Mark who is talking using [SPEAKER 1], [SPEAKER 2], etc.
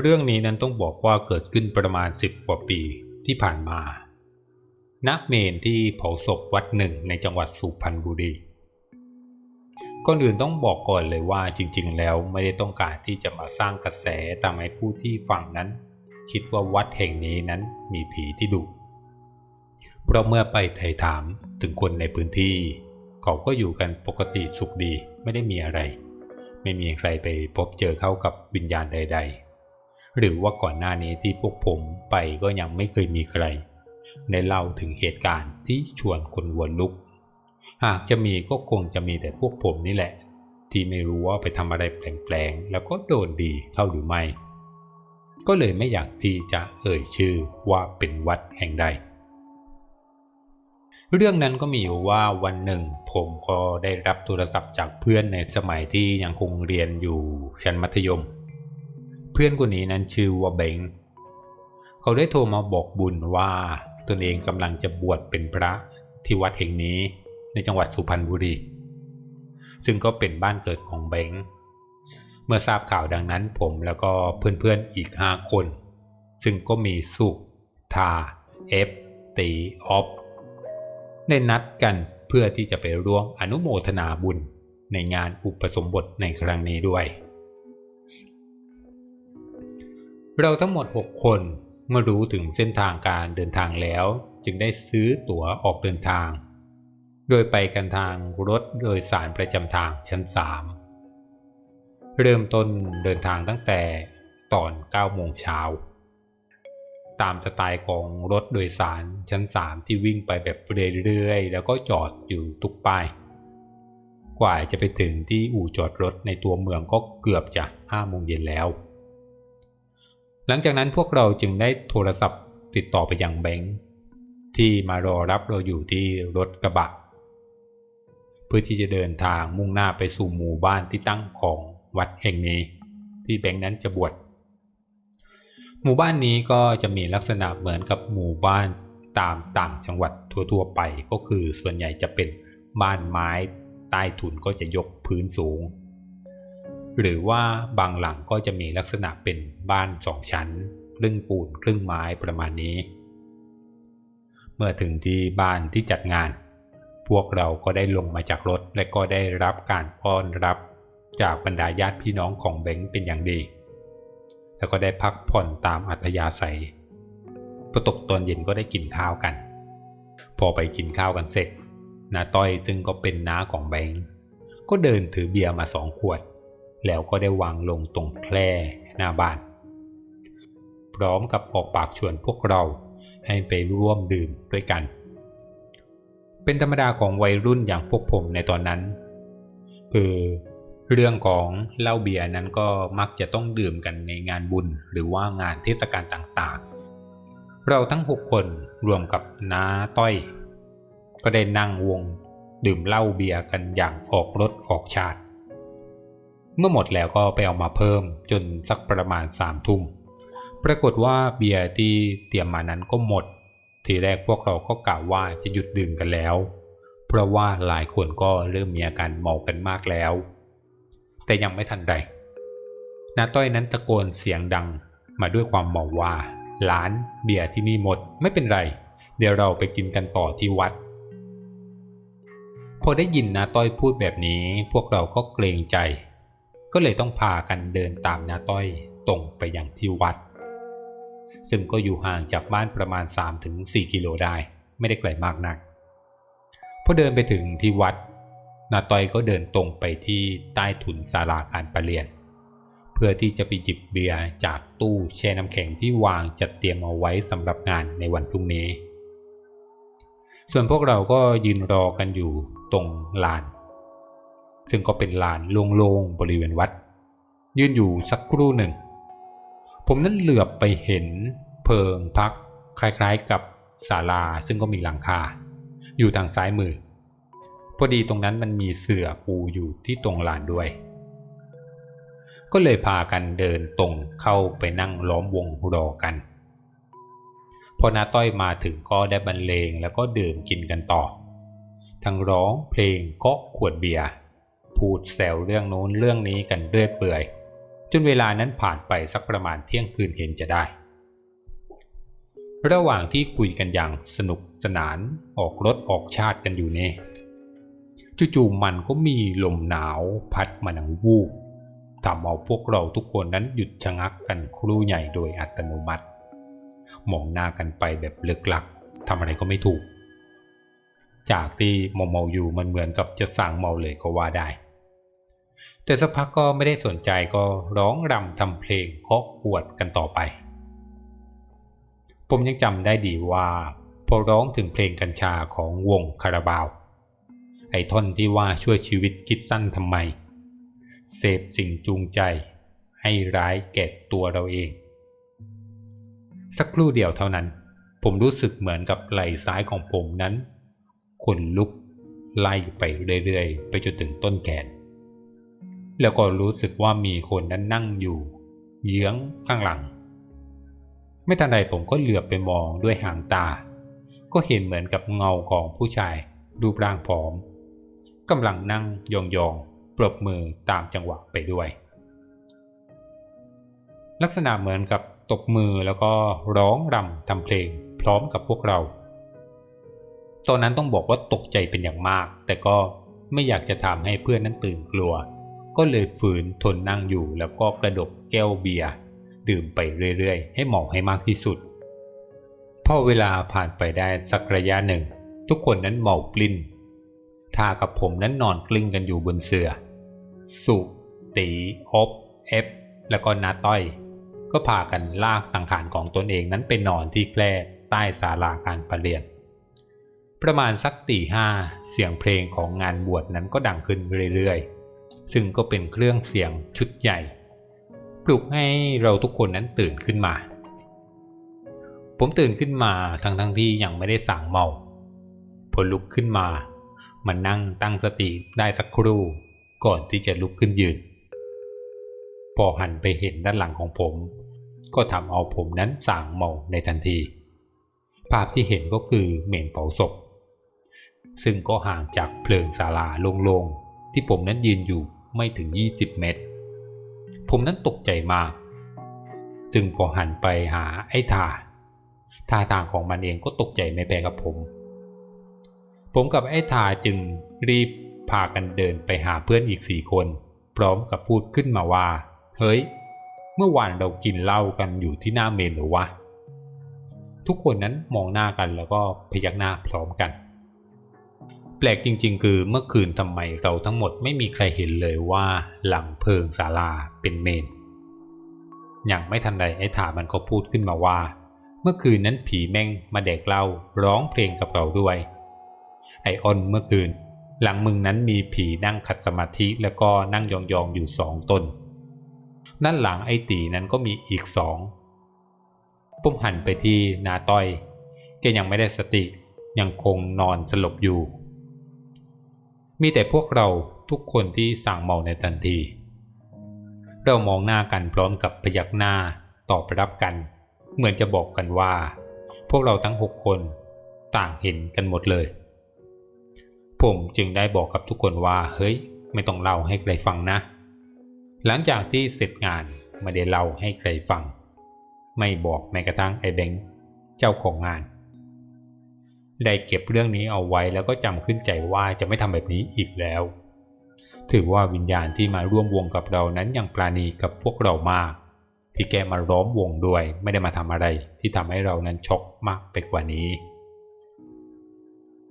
[SPEAKER 1] เรื่องนี้นั้นต้องบอกว่าเกิดขึ้นประมาณสิบกว่าปีที่ผ่านมาณเมนที่เผาศพวัดหนึ่งในจังหวัดสุพรรณบุรีก่อนอื่นต้องบอกก่อนเลยว่าจริง ๆ แล้วไม่ได้ต้องการที่จะมาสร้างกระแสตามให้ผู้ที่ฟังนั้น คิดว่าวัดแห่งนี้นั้นมีผีที่ดุเพราะเมื่อไปไถ่ถามถึงคนในพื้นที่ เขาก็อยู่กันปกติสุขดีไม่ได้มีอะไร ไม่มีใครไปพบเจอเข้ากับวิญญาณใด ๆ หรือว่าก่อนหน้านี้ที่พวกผมไปก็ยังไม่เคยมีใครในเล่าถึงเหตุการณ์ที่ชวนคนวนลุก หากจะมีก็คงจะมีแต่พวกผมนี่แหละ ที่ไม่รู้ว่าไปทำอะไรแปลงๆแล้วก็โดนดีเข้าหรือไม่ ก็เลยไม่อยากที่จะเอ่ยชื่อว่าเป็นวัดแห่งใด เรื่องนั้นก็มีอยู่ว่าวันหนึ่ง ผมก็ได้รับโทรศัพท์จากเพื่อนในสมัยที่ยังคงเรียนอยู่ชั้นมัธยม เพื่อนคนนี้นั้นชื่อว่าเบงเขาได้โทรมาบอกบุญว่าตนเองกำลังจะบวชเป็นพระที่วัดแห่งนี้ในจังหวัดสุพรรณบุรี ซึ่งก็เป็นบ้านเกิดของเบงเมื่อทราบข่าวดังนั้นผมแล้วก็เพื่อนๆอีกห้าคน ซึ่งก็มีสุขทา เอฟตีออฟ ได้นัดกันเพื่อที่จะไปร่วมอนุโมทนาบุญในงานอุปสมบทในครั้งนี้ด้วย เราทั้งหมด 6 คนเมื่อรู้ถึงเส้นทางการเดินทางแล้ว จึงได้ซื้อตั๋วออกเดินทาง โดยไปกันทางรถโดยสารประจำทางชั้น 3 เริ่มต้นเดินทางตั้งแต่ตอน9โมงเช้า ตามสไตล์ของรถโดยสารชั้น 3 ที่วิ่งไปแบบเรื่อยๆ แล้วก็จอดอยู่ทุกป้าย กว่าจะไปถึงที่อู่จอดรถในตัวเมืองก็เกือบจะ5โมงเย็นแล้ว หลังจากนั้นพวกเราจึงได้โทรศัพท์ติดต่อไปยังแบงค์ที่มารอรับเราอยู่ที่รถกระบะ เพื่อที่จะเดินทางมุ่งหน้าไปสู่หมู่บ้านที่ตั้งของวัดแห่งนี้ ที่แบงค์นั้นจะบวช หมู่บ้านนี้ก็จะมีลักษณะเหมือนกับหมู่บ้านตามต่างจังหวัดทั่วๆไป ก็คือส่วนใหญ่จะเป็นบ้านไม้ใต้ถุนก็จะยกพื้นสูง หรือว่าบางหลังก็จะมีลักษณะเป็นบ้านสองชั้น ครึ่งปูนครึ่งไม้ประมาณนี้ เมื่อถึงที่บ้านที่จัดงาน พวกเราก็ได้ลงมาจากรถและก็ได้รับการต้อนรับจากบรรดาญาติพี่น้องของเบงเป็นอย่างดี แล้วก็ได้พักผ่อนตามอัธยาศัยพอตกตอนเย็นก็ได้กินข้าวกัน พอไปกินข้าวกันเสร็จนาต้อยซึ่งก็เป็นน้าของแบงก็เดินถือเบียร์มาสองขวด แล้วก็ได้วางลงตรงแคร่หน้าบ้าน พร้อมกับออกปากชวนพวกเราให้ไปร่วมดื่มด้วยกัน เป็นธรรมดาของวัยรุ่นอย่างพวกผมในตอนนั้น คือ เรื่องของเหล้าเบียร์นั้นก็มักจะต้องดื่มกันในงานบุญหรือว่างานเทศกาลต่างๆ เราทั้งหกคนรวมกับน้าต้อย ก็ได้นั่งวงดื่มเหล้าเบียร์กันอย่างออกรถออกชาติ เมื่อหมดแล้วก็ไปเอามาเพิ่มจนสักประมาณสามทุ่ม ปรากฏว่าเบียร์ที่เตรียมมานั้นก็หมด ทีแรกพวกเราก็กล่าวว่าจะหยุดดื่มกันแล้ว เพราะว่าหลายคนก็เริ่มมีอาการเมากันมากแล้ว แต่ยังไม่ทันใดนาต้อยนั้นตะโกนเสียงดังมาด้วยความเมาว่าร้านเบียร์ที่นี่หมดไม่เป็นไร เดี๋ยวเราไปกินกันต่อที่วัด พอได้ยินนาต้อยพูดแบบนี้พวกเราก็เกรงใจ ก็เลยต้องพากันเดินตามนาต้อยตรงไปยังที่วัด ซึ่งก็อยู่ห่างจากบ้านประมาณ 3-4 กิโลได้ ไม่ได้ไกลมากนักพอเดินไปถึงที่วัด นาตอยก็เดินตรงไปที่ใต้ถุนศาลาการประเรียน เพื่อที่จะไปหยิบเบียร์จากตู้แช่น้ำแข็งที่วางจัดเตรียมเอาไว้สำหรับงานในวันพรุ่งนี้ ส่วนพวกเราก็ยืนรอกันอยู่ตรงลาน ซึ่งก็เป็นลานโล่งๆบริเวณวัด ยืนอยู่สักครู่หนึ่ง ผมนั้นเหลือบไปเห็นเพิงพักคล้ายๆกับศาลาซึ่งก็มีหลังคา อยู่ทางซ้ายมือ อดีตรงนั้นมันมีเสื่อปูอยู่ที่ตรงลานด้วย ก็เลยพากันเดินตรงเข้าไปนั่งล้อมวงรอกัน พอนาต้อยมาถึงก็ได้บรรเลงแล้วก็ดื่มกินกันต่อ ทั้งร้องเพลงก็ขวดเบียร์พูดแซวเรื่องโน้นเรื่องนี้กันเรื่อยเปื่อย จนเวลานั้นผ่านไปสักประมาณเที่ยงคืนเห็นจะได้ ระหว่างที่คุยกันอย่างสนุกสนานออกรถออกชาติกันอยู่เนี่ย จู่ๆมันก็มีลมหนาวพัดมาหนังวูบทำเอาพวกเราทุกคนนั้นหยุดชะงักกันครู่ใหญ่โดยอัตโนมัติ มองหน้ากันไปแบบเลือกลักทำอะไรก็ไม่ถูก จากที่มาเมาอยู่มันเหมือนกับจะสั่งเมาเลยก็ว่าได้ แต่สักพักก็ไม่ได้สนใจก็ร้องรำทำเพลงเคาะปวดกันต่อไป ผมยังจำได้ดีว่า พอร้องถึงเพลงกัญชาของวงคาราบาว ไอ้ท่อนที่ว่าช่วยชีวิตคิดสั้นทำไม เสพสิ่งจูงใจ ให้ร้ายแก่ตัวเราเอง สักครู่เดียวเท่านั้น ผมรู้สึกเหมือนกับไหล่ซ้ายของผมนั้นขนลุกไล่ไปเรื่อยๆ ไปจนถึงต้นแขน แล้วก็รู้สึกว่ามีคนนั้นนั่งอยู่ เยื้องข้างหลัง ไม่ทันใดผมก็เหลือบไปมองด้วยหางตา ก็เห็นเหมือนกับเงาของผู้ชายรูปร่างผอม กำลังนั่งยองๆปรบมือตามจังหวะไปด้วย ลักษณะเหมือนกับตบมือแล้วก็ร้องรำทำเพลงพร้อมกับพวกเรา ตอนนั้นต้องบอกว่าตกใจเป็นอย่างมาก แต่ก็ไม่อยากจะทำให้เพื่อนนั้นตื่นกลัว ก็เลยฝืนทนนั่งอยู่แล้วก็กระดกแก้วเบียร์ดื่มไปเรื่อยๆ ให้เหมาะให้มากที่สุดพอเวลาผ่านไปได้สักระยะหนึ่ง ทุกคนนั้นเมากลิ้น ทากับผมนั้นนอนกลิ้งกันอยู่บนเสือ่อ สุตีอบเอฟ แล้วก็นาต้อย ก็พากันลากสังขารของตนเองนั้นไปนอนที่แคร่ใต้ศาลาการประเรียน ประมาณสักตีห้าเสียงเพลงของงานบวชนั้นก็ดังขึ้นเรื่อยๆ ซึ่งก็เป็นเครื่องเสียงชุดใหญ่ ปลุกให้เราทุกคนนั้นตื่นขึ้นมา ผมตื่นขึ้นมาทั้งทั้งที่ยังไม่ได้สั่งเมาพอลุกขึ้นมา มันนั่งตั้งสติได้สักครู่ ก่อนที่จะลุกขึ้นยืน พอหันไปเห็นด้านหลังของผม ก็ทำเอาผมนั้นสางเมาในทันที ภาพที่เห็นก็คือเมนเผาศพ ซึ่งก็ห่างจากเพลิงศาลาโล่งๆ ที่ผมนั้นยืนอยู่ไม่ถึง 20 เมตร ผมนั้นตกใจมาก จึงพอหันไปหาไอ้ทาท่าทางของมันเองก็ตกใจไม่แพ้กับผม ผมกับไอ้ทาจึงรีบพากันเดินไปหาเพื่อนอีกสี่คน พร้อมกับพูดขึ้นมาว่า เฮ้ย เมื่อวานเรากินเหล้ากันอยู่ที่หน้าเมนหรือวะ ทุกคนนั้นมองหน้ากันแล้วก็พยักหน้าพร้อมกัน แปลกจริง ๆ คือเมื่อคืนทำไมเราทั้งหมดไม่มีใครเห็นเลยว่าหลังเพิงศาลาเป็นเมน อย่างไม่ทันใดไอ้ถามันก็พูดขึ้นมาว่า เมื่อคืนนั้นผีแม่งมาเด็กเหล่าร้องเพลงกับเราด้วย ไอออนเมื่อคืน หลังมึงนั้นมีผีนั่งขัดสมาธิแล้วก็นั่งยองๆอยู่สองตนด้านหลังไอตีนั้นก็มีอีกสองปุ่มหันไปที่นาต้อยแกยังไม่ได้สติยังคงนอนสลบอยู่ มีแต่พวกเราทุกคนที่สั่งเมาในทันที เรามองหน้ากันพร้อมกับพยักหน้าตอบรับกัน เหมือนจะบอกกันว่า พวกเราทั้งหกคนต่างเห็นกันหมดเลย ผมจึงได้บอกกับทุกคนว่า เฮ้ย ไม่ต้องเล่าให้ใครฟังนะ หลังจากที่เสร็จงานไม่ได้เล่าให้ใครฟัง ไม่บอกแม้กระทั่งไอ้แบงค์เจ้าของงาน ได้เก็บเรื่องนี้เอาไว้แล้วก็จำขึ้นใจว่าจะไม่ทำแบบนี้อีกแล้ว ถือว่าวิญญาณที่มาร่วมวงกับเรานั้นยังปราณีกับพวกเรามาก ที่แกมาร้อมวงด้วยไม่ได้มาทำอะไรที่ทำให้เรานั้นช็อกมากไปกว่านี้